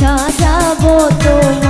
সাজাবো তোমার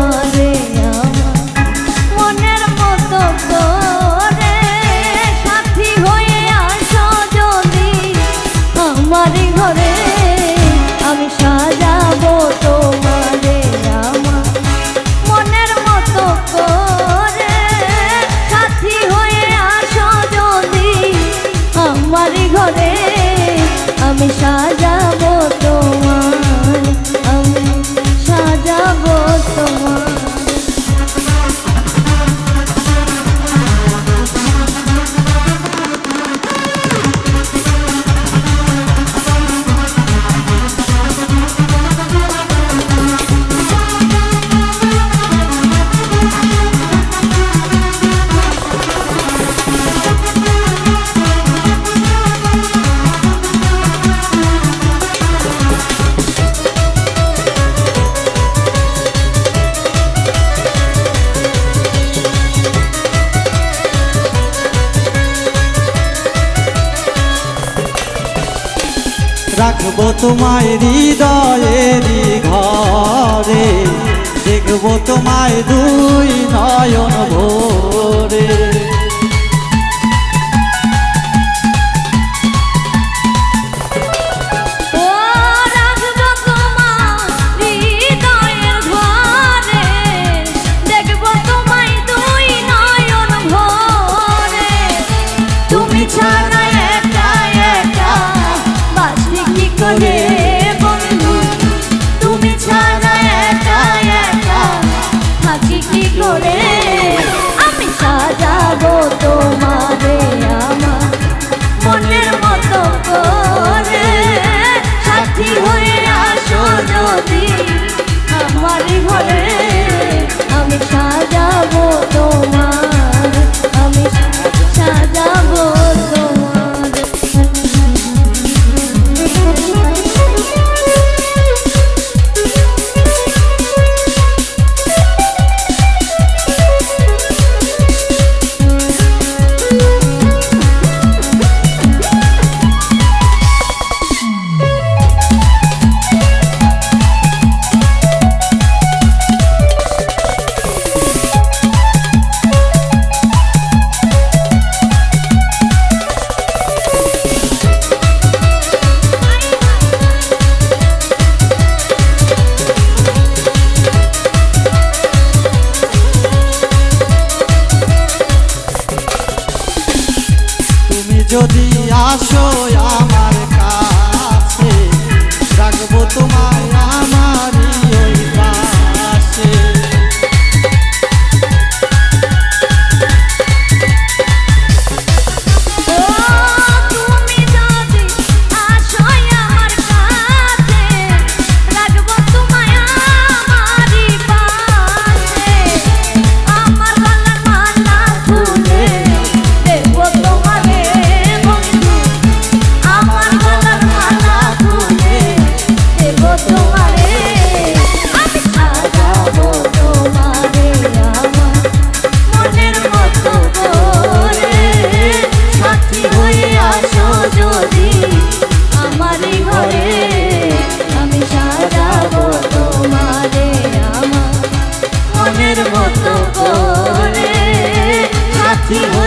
রাখব তোমায় হৃদয়েরই ঘরে দেখব তোমায় দুই আসো আমার কাছে। রাখব তোমায় You